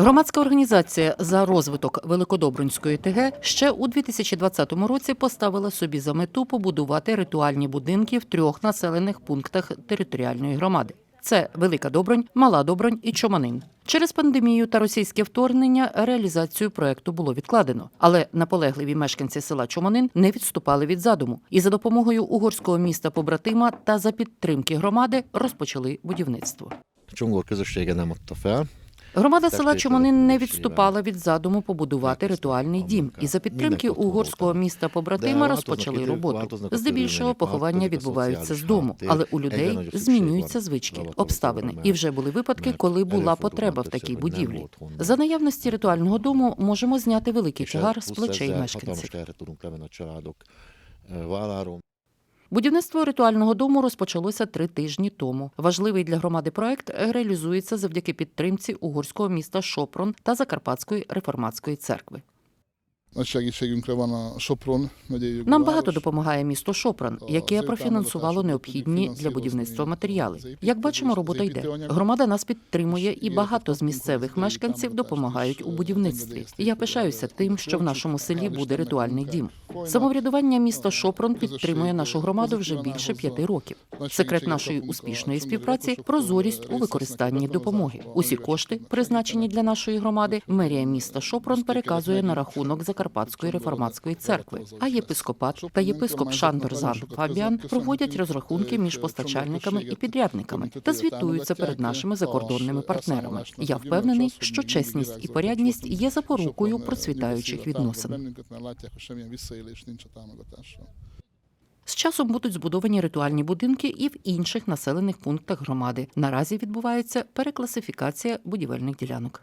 Громадська організація за розвиток Великодобринської ТГ ще у 2020 році поставила собі за мету побудувати ритуальні будинки в трьох населених пунктах територіальної громади. Це Велика Добронь, Мала Добронь і Чоманин. Через пандемію та російське вторгнення реалізацію проекту було відкладено, але наполегливі мешканці села Чоманин не відступали від задуму і за допомогою угорського міста побратима та за підтримки громади розпочали будівництво. Csongor Громада села ж не відступала від задуму побудувати ритуальний дім, і за підтримки угорського міста побратима розпочали роботу. Здебільшого поховання відбуваються з дому, але у людей змінюються звички, обставини. І вже були випадки, коли була потреба в такій будівлі. За наявності ритуального дому можемо зняти великий тягар з плечей мешканців. Будівництво ритуального дому розпочалося три тижні тому. Важливий для громади проект реалізується завдяки підтримці угорського міста Шопрон та Закарпатської реформатської церкви. Nagy segítségünkre van a Sopron megyei Нам багато допомагає місто Шопрон, яке профінансувало необхідні для будівництва матеріали. Як бачимо, робота йде. Громада нас підтримує, і багато з місцевих мешканців допомагають у будівництві. Я пишаюся тим, що в нашому селі буде ритуальний дім. Самоврядування міста Шопрон підтримує нашу громаду вже більше п'яти років. Секрет нашої успішної співпраці прозорість у використанні допомоги. Усі кошти, призначені для нашої громади, мерія міста Шопрон переказує на рахунок Закарпатської реформатської церкви. А єпископат та єпископ Шандор Зан Фабіан проводять розрахунки між постачальниками і підрядниками та звітуються перед нашими закордонними партнерами. Я впевнений, що чесність і порядність є запорукою процвітаючих відносин. З часом будуть збудовані ритуальні будинки і в інших населених пунктах громади. Наразі відбувається перекласифікація будівельних ділянок.